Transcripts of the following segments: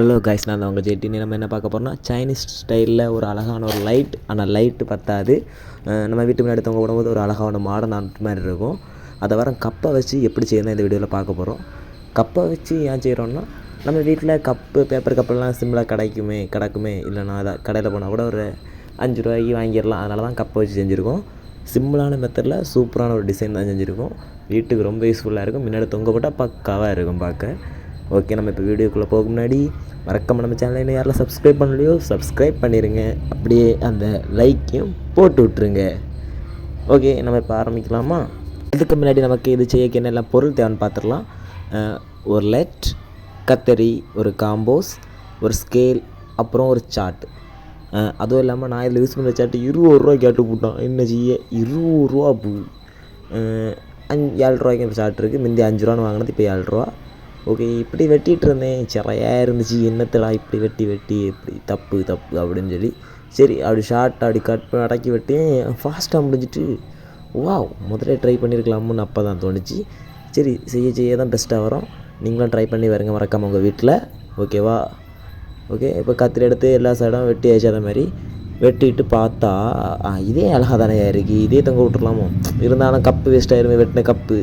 Hello guys நான் தான் உங்கள் ஜெட்டி நம்ம என்ன பார்க்க போகிறோம்னா சைனீஸ் ஸ்டைலில் ஒரு அழகான ஒரு லைட் ஆனால் லைட்டு பத்தாது. நம்ம வீட்டு முன்னாடி தொங்க விடும்போது ஒரு அழகான மாடர்ன் ஆர்ட் மாதிரி இருக்கும். அதை வர கப்பை வச்சு எப்படி செய்யணும் இந்த வீடியோவில் பார்க்க போகிறோம் கப்பை வச்சு ஏன் செய்கிறோம்னா நம்ம வீட்டில் கப்பு பேப்பர் கப்பெல்லாம் சிம்பிளாக கிடைக்குமே கிடக்குமே இல்லைனா அதை கடையில் போனால் கூட ஒரு அஞ்சு ரூபாய்க்கு வாங்கிடலாம். அதனால தான் கப்பை வச்சு செஞ்சுருக்கோம். சிம்பிளான மெத்தடில் சூப்பரான ஒரு டிசைன் தான் செஞ்சுருக்கோம். வீட்டுக்கு ரொம்ப யூஸ்ஃபுல்லாக இருக்கும். முன்னாடி தொங்க போட்டால் பக்காவாக இருக்கும் பார்க்க. ஓகே நம்ம இப்போ வீடியோக்குள்ளே போக முன்னாடி மறக்காமல் நம்ம சேனலை இன்னும் யாரெல்லாம் சப்ஸ்கிரைப் பண்ணலையோ சப்ஸ்கிரைப் பண்ணிடுங்க அப்படியே அந்த லைக்கையும் போட்டு விட்ருங்க ஓகே நம்ம இப்போ ஆரம்பிக்கலாமா? இதுக்கு முன்னாடி நமக்கு இது செய்யக்கு என்னெல்லாம் பொருள் தேவைன்னு பார்த்துடலாம் ஒரு லெட் கத்தரி ஒரு காம்போஸ் ஒரு ஸ்கேல் அப்புறம் ஒரு சார்ட் அதுவும் இல்லாமல் நான் இதில் யூஸ் பண்ணுற சார்ட் இருபது ரூபா கேட்டு போட்டான் என்ன செய்ய? இருபது ரூபா பூ. அஞ்சு ஏழு ரூபாய்க்கு சார்ட் இருக்குது முந்தி அஞ்சு ரூபான்னு வாங்கினது இப்போ ஏழு ரூபா. ஓகே இப்படி வெட்டிகிட்டு இருந்தேன் சிறையாக இருந்துச்சு. என்னத்தடா இப்படி வெட்டி வெட்டி இப்படி தப்பு தப்பு அப்படின்னு சொல்லி. சரி அப்படி ஷார்ட் அப்படி கட் பண்ணி அடக்கி வெட்டேன். ஃபாஸ்ட்டாக முடிஞ்சிட்டு வா முதல்ல ட்ரை பண்ணியிருக்கலாம்னு அப்போ தான் தோணுச்சு. சரி செய்ய செய்ய தான் பெஸ்ட்டாக வரும். நீங்களும் ட்ரை பண்ணி வரங்க மறக்காமல் உங்கள் வீட்டில் ஓகேவா ஓகே இப்போ கத்திரி எடுத்து எல்லா சைடும் வெட்டி ஆச்சு மாதிரி வெட்டிட்டு பார்த்தா இதே அழகாக தானே இருக்குது இதே தொங்க விட்டுருலாமோ இருந்தாலும் கப்பு வேஸ்ட் ஆயிருமே வெட்டின கப்பு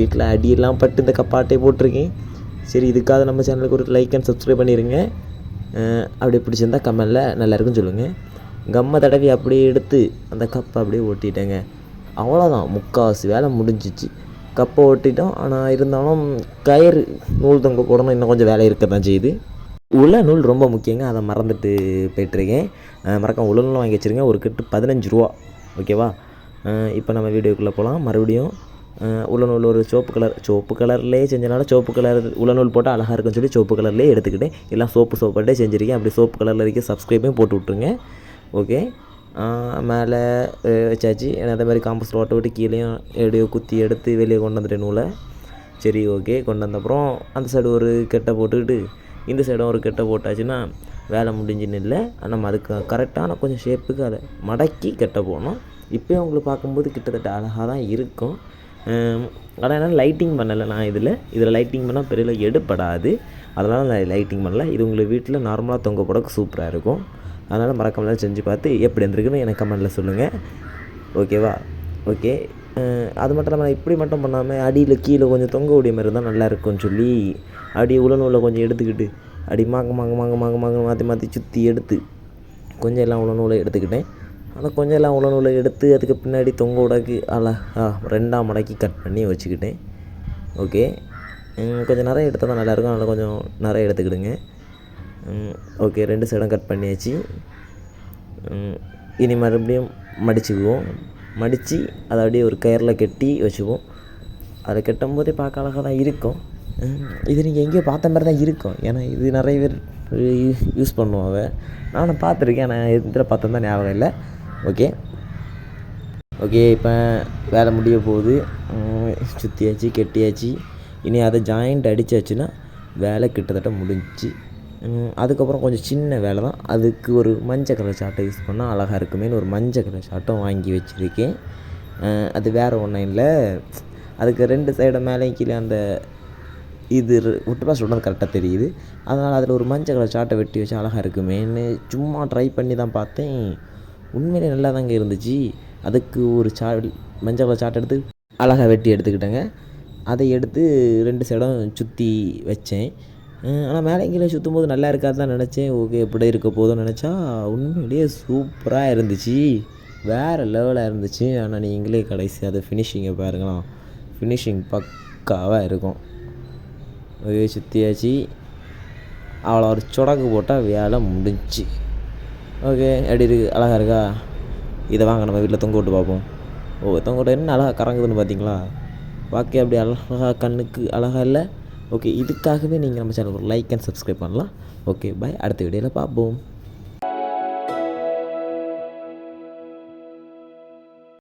வீட்டில் அடியெல்லாம் பட்டு இந்த கப்பாட்டே போட்டிருக்கேன். சரி இதுக்காக நம்ம சேனலுக்கு ஒரு லைக் அண்ட் சப்ஸ்கிரைப் பண்ணிடுங்க அப்படி பிடிச்சிருந்தா கமெண்டில் நல்லாயிருக்குன்னு சொல்லுங்கள் கம்மை தடவி அப்படியே எடுத்து அந்த கப்பை அப்படியே ஓட்டிட்டேங்க. அவ்வளோதான் முக்கால்வாசி வேலை முடிஞ்சிச்சு. கப்பை ஓட்டிட்டோம். ஆனால் இருந்தாலும் கயிறு நூல் தொங்க போடணும். இன்னும் கொஞ்சம் வேலை இருக்க தான் செய்யுது. உள்ள நூல் ரொம்ப முக்கியங்க. அதை மறந்துட்டு போயிட்டுருக்கேன். அஹ் மறக்காம உள்ள நூல் வாங்கி வச்சுருங்க. ஒரு கட்டு பதினஞ்சு ரூபா. ஓகேவா? இப்போ நம்ம வீடியோக்குள்ளே போகலாம் மறுபடியும் அஹ் உள்ள ஒரு சிவப்பு கலர் சிவப்பு கலர்லேயே செஞ்சனால சிவப்பு கலர் உளநூல் போட்டு போட்டால் அழகாக இருக்குன்னு சொல்லி சிவப்பு கலர்லேயே எடுத்துக்கிட்டேன் எல்லாம் சோப்பு சோப்பாட்டே செஞ்சுருக்கேன். அப்படி சோப்பு கலரில் இருக்க சப்ஸ்கிரைபையும் போட்டு விட்ருங்க ஓகே மேலே வச்சாச்சு. அதே மாதிரி காம்பஸ் ஓட்ட விட்டு கீழேயும் எப்படியோ குத்தி எடுத்து வெளியே கொண்டு வந்துட்டேன் நூலை. சரி ஓகே கொண்டு வந்தப்புறம் அந்த சைடு ஒரு கெட்டை போட்டுக்கிட்டு இந்த சைடும் ஒரு கெட்டை போட்டாச்சுன்னா வேலை முடிஞ்சுன்னு இல்லை. நம்ம அதுக்கு கரெக்டான கொஞ்சம் ஷேப்புக்கு அதை மடக்கி கெட்ட போகணும் இப்போயும் உங்களுக்கு பார்க்கும்போது கிட்டத்தட்ட அழகாக தான் இருக்கும். ஆனால் என்ன லைட்டிங் பண்ணலை நான் இதில். இதில் லைட்டிங் பண்ணால் பெரிய எடுப்படாது அதனால் நான் லைட்டிங் பண்ணல. இது உங்களுக்கு வீட்டில் நார்மலாக தொங்க போடக்கு சூப்பராக இருக்கும். அதனால் மறக்காமல் செஞ்சு பார்த்து எப்படி இருந்திருக்குன்னு எனக்கு கமெண்டில் சொல்லுங்கள் ஓகேவா ஓகே அது மட்டும் இல்லாமல் இப்படி மட்டும் பண்ணாமல் அடியில் கீழே கொஞ்சம் தொங்க விடிய மாதிரி இருந்தால் நல்லா இருக்கும்னு சொல்லி அடி உளநூலை கொஞ்சம் எடுத்துக்கிட்டு அடி மாங்க மாங்க மாங்க மாங்க மாங்க மாற்றி மாற்றி சுற்றி எடுத்து கொஞ்சம் எல்லாம் உளநூலை எடுத்துக்கிட்டேன். ஆனால் கொஞ்சம் எல்லாம் உளநூலை எடுத்து அதுக்கு பின்னாடி தொங்க உடக்கு அழகா ரெண்டாம் மடக்கி கட் பண்ணி வச்சுக்கிட்டேன். ஓகே கொஞ்சம் நிறைய எடுத்தால் தான் நல்லாயிருக்கும். அதனால் கொஞ்சம் நிறைய எடுத்துக்கிடுங்க. ஓகே ரெண்டு சைடும் கட் பண்ணியாச்சு. இனி மறுபடியும் மடிச்சுக்குவோம். மடித்து அதை அப்படியே ஒரு கயரில் கட்டி வச்சுக்குவோம். அதை கட்டும் போதே பார்க்க அழகாக தான் இருக்கும். இது நீங்கள் எங்கேயோ பார்த்த மாதிரி தான் இருக்கும். ஏன்னா இது நிறைய பேர் யூஸ் பண்ணுவாங்க நானும் பார்த்துருக்கேன் ஆனால் இதில் பார்த்தா தான் ஞாபகம் இல்லை. ஓகே ஓகே இப்போ வேலை முடிய போகுது. சுற்றியாச்சு கெட்டியாச்சு. இனி அதை ஜாயிண்ட் அடிச்சாச்சுன்னா வேலை கிட்டத்தட்ட முடிஞ்சுச்சு அதுக்கப்புறம் கொஞ்சம் சின்ன வேலை தான். அதுக்கு ஒரு மஞ்சள் கலர் சாட்டை யூஸ் பண்ணால் அழகாக இருக்குமேன்னு ஒரு மஞ்சள் கலர் சாட்டம் வாங்கி வச்சுருக்கேன். அது வேறு ஒன்றும் இல்லை. அதுக்கு ரெண்டு சைடு மேலேயும் கீழே அந்த இது ஒட்டுப்பா சொல்கிறது கரெக்டாக தெரியுது. அதனால் அதில் ஒரு மஞ்சள் கலர் சாட்டை வெட்டி வச்சு அழகாக இருக்குமேன்னு சும்மா ட்ரை பண்ணி தான் பார்த்தேன். உண்மையிலே நல்லா தாங்க இருந்துச்சு. அதுக்கு ஒரு சா மஞ்சள் கலர் சாட்டை எடுத்து அழகாக வெட்டி எடுத்துக்கிட்டேங்க. அதை எடுத்து ரெண்டு சைடும் சுற்றி வச்சேன். ஆனால் மேலே கீழே சுற்றும் போது நல்லா இருக்காது தான் நினச்சேன். ஓகே இப்படி இருக்க போதும்னு நினச்சா உண்மையிலேயே சூப்பராக இருந்துச்சு. வேறு லெவலாக இருந்துச்சு. ஆனால் நீங்களே கடைசி அதை ஃபினிஷிங்கை பாருங்களாம் ஃபினிஷிங் பக்காவாக இருக்கும். ஒரே சுற்றியாச்சு அவ்வளோ ஒரு சொடக்கு போட்டால் வேலை முடிஞ்சுச்சு. ஓகே எப்படி இருக்கு? அழகாக இருக்கா? இதை வாங்க நம்ம வீட்டில் தொங்க விட்டு பார்ப்போம். ஓ தொங்க விட்டு என்ன அழகாக கறங்குதுன்னு பார்த்தீங்களா? வாக்கே அப்படி அழகாக கண்ணுக்கு அழகாக இல்லை. ஓகே இதுக்காகவே நீங்கள் நம்ம சேனலுக்கு ஒரு லைக் அண்ட் சப்ஸ்கிரைப் பண்ணலாம். ஓகே பாய் அடுத்த வீடியோவில் பார்ப்போம்.